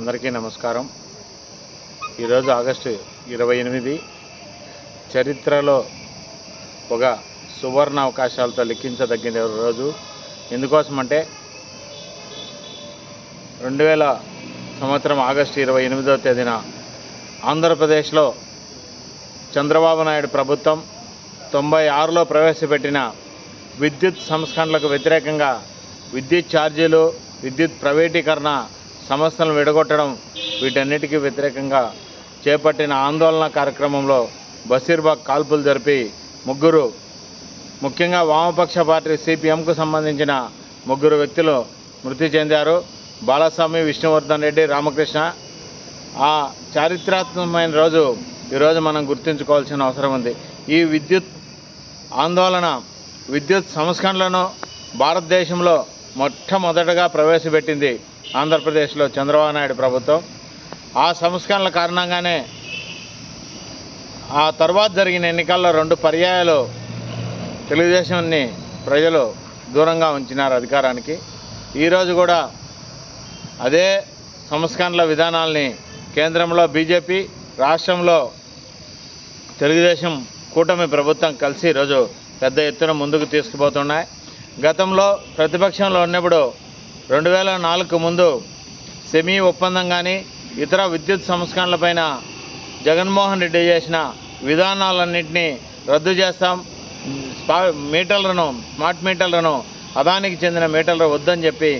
అందరికీ నమస్కారం. ఈరోజు ఆగస్టు ఇరవై ఎనిమిది చరిత్రలో ఒక సువర్ణ అవకాశాలతో లిఖించదగిన రోజు. ఎందుకోసమంటే రెండు వేల సంవత్సరం ఆగస్టు ఇరవై ఎనిమిదవ తేదీన ఆంధ్రప్రదేశ్లో చంద్రబాబు నాయుడు ప్రభుత్వం తొంభై ఆరులో ప్రవేశపెట్టిన విద్యుత్ సంస్కరణలకు వ్యతిరేకంగా విద్యుత్ ఛార్జీలు విద్యుత్ ప్రైవేటీకరణ సంస్థలను విడగొట్టడం వీటన్నిటికీ వ్యతిరేకంగా చేపట్టిన ఆందోళన కార్యక్రమంలో బషీర్బాగ్ కాల్పులు జరిపి ముగ్గురు ముఖ్యంగా వామపక్ష పార్టీ సిపిఎంకు సంబంధించిన ముగ్గురు వ్యక్తులు మృతి చెందారు. బాలస్వామి విష్ణువర్ధన్ రెడ్డి రామకృష్ణ. ఆ చారిత్రాత్మకమైన రోజు ఈరోజు మనం గుర్తుంచుకోవాల్సిన అవసరం ఉంది. ఈ విద్యుత్ ఆందోళన విద్యుత్ సంస్కరణలను భారతదేశంలో మొట్టమొదటగా ప్రవేశపెట్టింది ఆంధ్రప్రదేశ్లో చంద్రబాబు నాయుడు ప్రభుత్వం. ఆ సంస్కరణల కారణంగానే ఆ తర్వాత జరిగిన ఎన్నికల్లో రెండు పర్యాయాలు తెలుగుదేశాన్ని ప్రజలు దూరంగా ఉంచినారు అధికారానికి. ఈరోజు కూడా అదే సంస్కరణల విధానాల్ని కేంద్రంలో బీజేపీ రాష్ట్రంలో తెలుగుదేశం కూటమి ప్రభుత్వం కలిసి ఈరోజు పెద్ద ఎత్తున ముందుకు తీసుకుపోతున్నాయి. గతంలో ప్రతిపక్షంలో ఉన్నప్పుడు రెండు వేల నాలుగు ముందు సెమీ ఒప్పందం కానీ ఇతర విద్యుత్ సంస్కరణలపైన జగన్మోహన్ రెడ్డి చేసిన విధానాలన్నింటినీ రద్దు చేస్తాం. మీటర్లను స్మార్ట్ మీటర్లను అదానికి చెందిన మీటర్లు వద్దని చెప్పి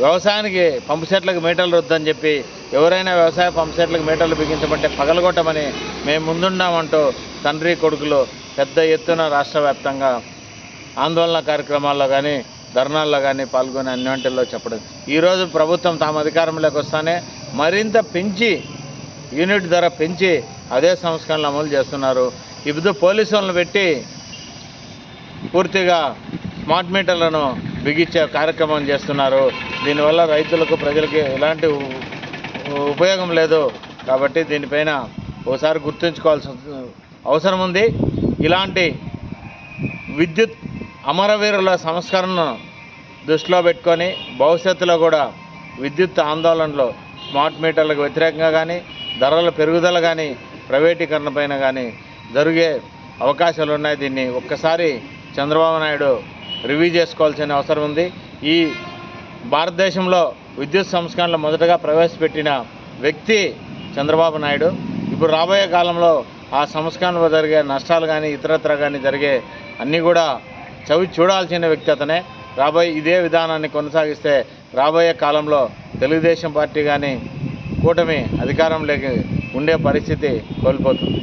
వ్యవసాయానికి పంపు సెట్లకు మీటర్లు వద్దని చెప్పి ఎవరైనా వ్యవసాయ పంపు సెట్లకు మీటర్లు బిగించమంటే పగలగొట్టమని మేము ముందున్నామంటూ తండ్రి కొడుకులు పెద్ద ఎత్తున రాష్ట్ర వ్యాప్తంగా ఆందోళన కార్యక్రమాల్లో కానీ ధర్నాల్లో కానీ పాల్గొని అన్నింటిలో చెప్పడం. ఈరోజు ప్రభుత్వం తాము అధికారంలోకి వస్తానే మరింత పెంచి యూనిట్ ధర పెంచి అదే సంస్కరణలు అమలు చేస్తున్నారు. ఇప్పుడు పోలీసు వాళ్ళని పెట్టి పూర్తిగా స్మార్ట్ మీటర్లను బిగించే కార్యక్రమం చేస్తున్నారు. దీనివల్ల రైతులకు ప్రజలకి ఎలాంటి ఉపయోగం లేదు. కాబట్టి దీనిపైన ఒకసారి గుర్తుంచుకోవాల్సిన అవసరం ఉంది. ఇలాంటి విద్యుత్ అమరవీరుల సంస్కరణను దృష్టిలో పెట్టుకొని భవిష్యత్తులో కూడా విద్యుత్ ఆందోళనలో స్మార్ట్ మీటర్లకు వ్యతిరేకంగా కానీ ధరల పెరుగుదల కానీ ప్రైవేటీకరణ పైన కానీ జరిగే అవకాశాలు ఉన్నాయి. దీన్ని ఒక్కసారి చంద్రబాబు నాయుడు రివ్యూ చేసుకోవాల్సిన అవసరం ఉంది. ఈ భారతదేశంలో విద్యుత్ సంస్కరణలు మొదటగా ప్రవేశపెట్టిన వ్యక్తి చంద్రబాబు నాయుడు. ఇప్పుడు రాబోయే కాలంలో ఆ సంస్కరణలో జరిగే నష్టాలు కానీ ఇతరత్ర కానీ జరిగే అన్నీ కూడా చవి చూడాల్సిన వ్యక్తి అతనే. రాబోయే ఇదే విధానాన్ని కొనసాగిస్తే రాబోయే కాలంలో తెలుగుదేశం పార్టీ కానీ కూటమి అధికారంలోకి ఉండే పరిస్థితి కోల్పోతుంది.